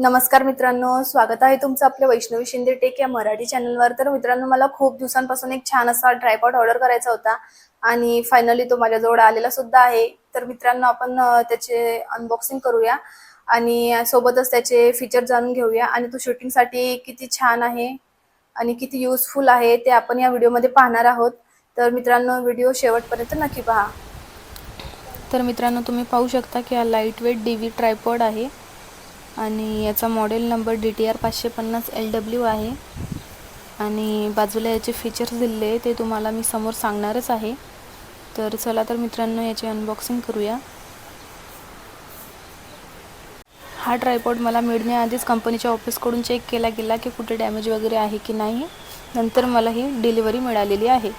नमस्कार मित्रांनो स्वागत आहे तुमचं आपल्या वैष्णवी शिंदे टेक या मराठी चॅनलवर. तर मित्रांनो मला खूप दिवसांपासून एक छान असा ट्रायपॉड ऑर्डर करायचा होता आणि फायनली तो माझ्याजवळ आलेला सुद्धा आहे. तर मित्रांनो आपण त्याचे अनबॉक्सिंग करूया आणि सोबतच त्याचे फीचर जाणून घेऊया. आणि तो शूटिंगसाठी किती छान आहे आणि किती युजफुल आहे ते आपण या व्हिडिओमध्ये पाहणार आहोत. तर मित्रांनो व्हिडिओ शेवटपर्यंत नक्की पहा. तर मित्रांनो तुम्ही पाहू शकता की हा light weight D V tripod आहे. आणि याचा model number D T R पाचशे पन्नास एल डब्ल्यू आहे. आणि बाजूला याचे फीचर्स दिलेले ते तुम्हाला मी समोर सांगणारच आहे. तर चला तर मित्रांनो याची अनबॉक्सिंग करूया. हा ट्रायपॉड मला मिळण्याआधीच कंपनीच्या ऑफिसकडून चेक केला गेला की कुठे डॅमेज वगैरे आहे की नाही. नंतर मला ही डिलिव्हरी मिळालेली आहे.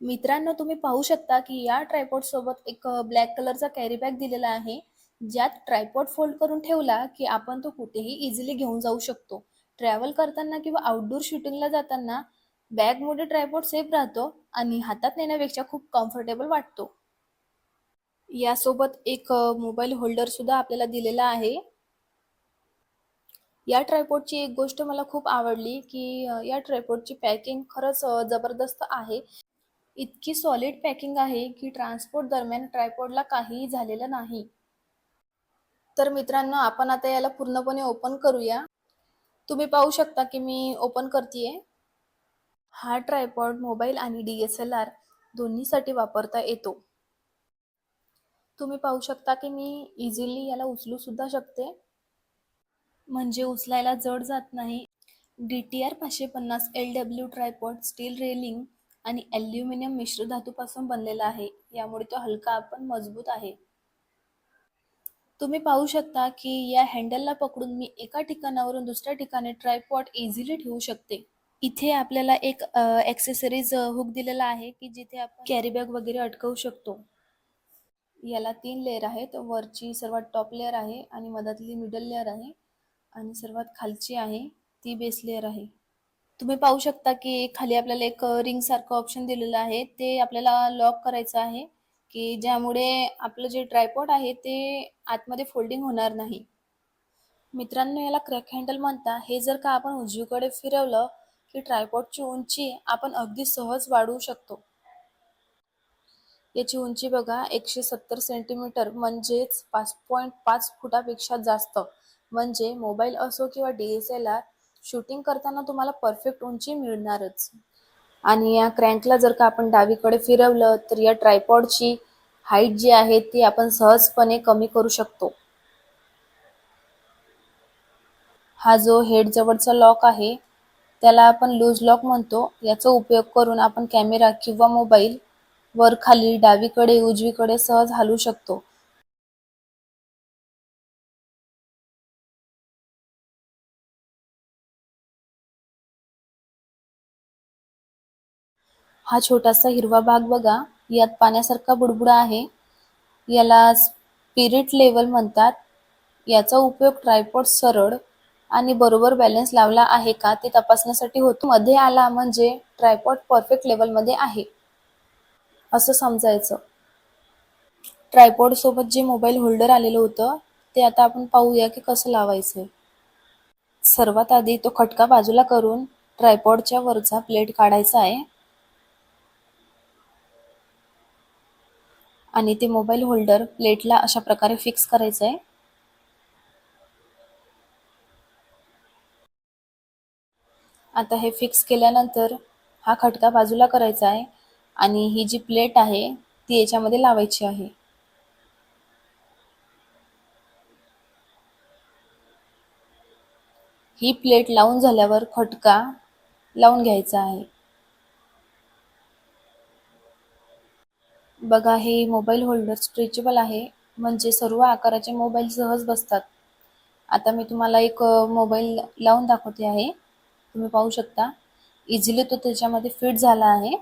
मित्रांनो तुम्ही पाहू शकता की या ट्रायपॉड सोबत एक ब्लॅक कलरचा कॅरी बॅग दिलेला आहे. ज्यात ट्रायपॉड फोल्ड करून ठेवला की आपण तो कुठेही इझिली घेऊन जाऊ शकतो. ट्रॅव्हल करताना किंवा आउटडोर शूटिंगला जाताना बॅगमध्ये ट्रायपॉड सेफ राहतो आणि हातात नेण्यापेक्षा खूप कम्फर्टेबल वाटतो. यासोबत एक मोबाईल होल्डर सुद्धा आपल्याला दिलेला आहे. या ट्रायपॉडची एक गोष्ट मला खूप आवडली की या ट्रायपॉडची पॅकिंग खरंच जबरदस्त आहे. इतकी सॉलिड पॅकिंग आहे की ट्रान्सपोर्ट दरम्यान ट्रायपॉडला काहीही झालेलं नाही. तर मित्रांनो आपण आता याला पूर्णपणे ओपन करूया. तुम्ही पाहू शकता की मी ओपन करतेय. हा ट्रायपॉड मोबाईल आणि डी एस एल आर दोन्हीसाठी वापरता येतो. तुम्ही पाहू शकता की मी इझिली याला उचलू सुद्धा शकते. म्हणजे उचलायला जड जात नाही. डी टी आर पाचशे पन्नास L W tripod steel railing आणि ॲल्युमिनियम मिश्र धातूपासून बनलेला आहे. यामुळे तो हलका पण मजबूत आहे. तुम्ही पाहू शकता की या हँडलला पकडून मी एका ठिकाणावरून दुसऱ्या ठिकाणी ट्रायपॉट इझिली ठेवू शकते. इथे आपल्याला एक ॲक्सेसरीज हुक दिलेला आहे की जिथे आपण कॅरीबॅग वगैरे अटकवू शकतो. याला तीन लेअर आहेत. वरची सर्वात टॉप लेअर आहे आणि मधातली मिडल लेअर आहे आणि सर्वात खालची आहे. ती बेस लेअर आहे. तुम्ही पाहू शकता की खाली आपल्याला एक रिंग सारखं ऑप्शन दिलेलं आहे. ते आपल्याला लॉक करायचं आहे की ज्यामुळे आपलं जे ट्रायपॉड आहे ते आतमध्ये फोल्डिंग होणार नाही. मित्रांनो याला क्रॅक हँडल म्हणता. हे जर का आपण उजवीकडे फिरवलं की ट्रायपॉडची उंची आपण अगदी सहज वाढवू शकतो. याची उंची बघा एकशे सत्तर सेंटीमीटर म्हणजेच पाच पॉईंट पाच फुटापेक्षा जास्त. म्हणजे मोबाईल असो किंवा D S L R shooting करताना तुम्हाला परफेक्ट उंची मिळणारच. आणि या क्रँकला जर का आपण डावीकडे फिरवलं तर या ट्रायपॉडची हाईट जी आहे ती आपण सहजपणे कमी करू शकतो. हा जो हेड जवळचा लॉक आहे त्याला आपण लूज लॉक म्हणतो. याचा उपयोग करून आपण कॅमेरा किंवा मोबाईल वर खाली डावीकडे उजवीकडे सहज हलवू शकतो. हा छोटासा हिरवा भाग बघा. यात पाण्यासारखा बुडबुडा आहे. याला स्पिरिट लेवल म्हणतात. याचा उपयोग ट्रायपॉड सरळ आणि बरोबर बॅलन्स लावला आहे का ते तपासण्यासाठी होतो. मध्ये आला म्हणजे ट्रायपॉड परफेक्ट लेवलमध्ये आहे. असं समजायचं. ट्रायपॉड सोबत जे मोबाईल होल्डर आलेलं होतं ते आता आपण पाहूया की कसं लावायचंय. सर्वात आधी तो खटका बाजूला करून ट्रायपॉडच्या वरचा प्लेट काढायचा आहे. आणि ते मोबाईल होल्डर प्लेटला अशा प्रकारे फिक्स करायचं आहे. आता हे फिक्स केल्यानंतर हा खटका बाजूला करायचा आहे आणि ही जी प्लेट आहे ती याच्यामध्ये लावायची आहे. ही प्लेट लावून झाल्यावर खटका लावून घ्यायचा आहे. बघा हे मोबाईल होल्डर स्ट्रेचेबल आहे. म्हणजे सर्व आकाराचे मोबाईल सहज बसतात. आता मी तुम्हाला एक मोबाईल लावून दाखवते आहे. तुम्ही पाहू शकता. इझिली तो त्याच्यामध्ये फिट झाला आहे.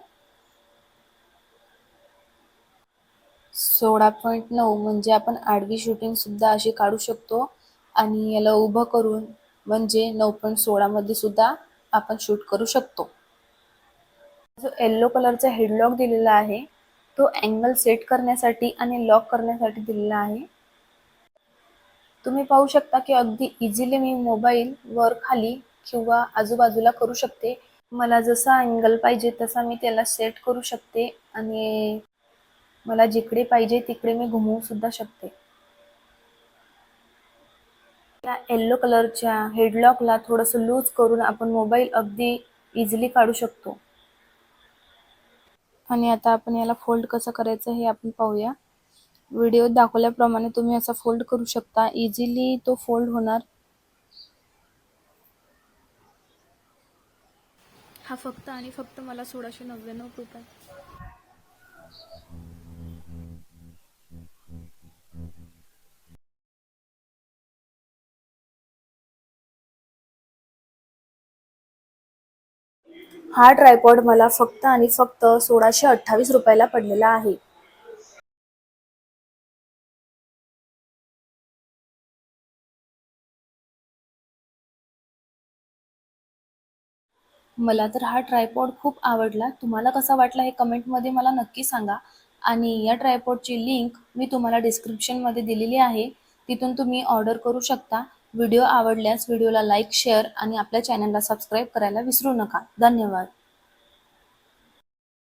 सोळा पॉईंट नऊ म्हणजे आपण आडवी शूटिंग सुद्धा अशी काढू शकतो. आणि याला उभं करून म्हणजे नऊ पॉईंट सोळामध्ये सुद्धा आपण शूट करू शकतो. जो येल्लो कलरचा हेडलॉक दिलेला आहे तो अँगल सेट करण्यासाठी आणि लॉक करण्यासाठी दिलेला आहे. तुम्ही पाहू शकता की अगदी इझिली मी मोबाईल वर खाली किंवा आजूबाजूला करू शकते. मला जसा अँगल पाहिजे तसा मी त्याला सेट करू शकते आणि मला जिकडे पाहिजे तिकडे मी घुमवू सुद्धा शकते. त्या येल्लो कलरच्या हेडलॉकला थोडंसं लूज करून आपण मोबाईल अगदी इझिली काढू शकतो. आणि आता आपण याला फोल्ड कसं करायचं हे आपण पाहूया. व्हिडिओत दाखवल्याप्रमाणे तुम्ही असा फोल्ड करू शकता. इझिली तो फोल्ड होणार. हा फक्त आणि फक्त मला सोळाशे नव्याण्णव रुपये. हा ट्रायपॉड मला फक्त आणि फक्त सोळाशे अठ्ठावीस रुपयाला पडलेला आहे. मला तर हा ट्रायपॉड खूप आवडला. तुम्हाला कसा वाटला हे कमेंटमध्ये मला नक्की सांगा. आणि या ट्रायपॉडची लिंक मी तुम्हाला डिस्क्रिप्शनमध्ये दिलेली आहे. तिथून तुम्ही ऑर्डर करू शकता. व्हिडिओ आवडल्यास व्हिडिओला लाईक शेअर आणि आपल्या चॅनलला सबस्क्राईब करायला विसरू नका. धन्यवाद.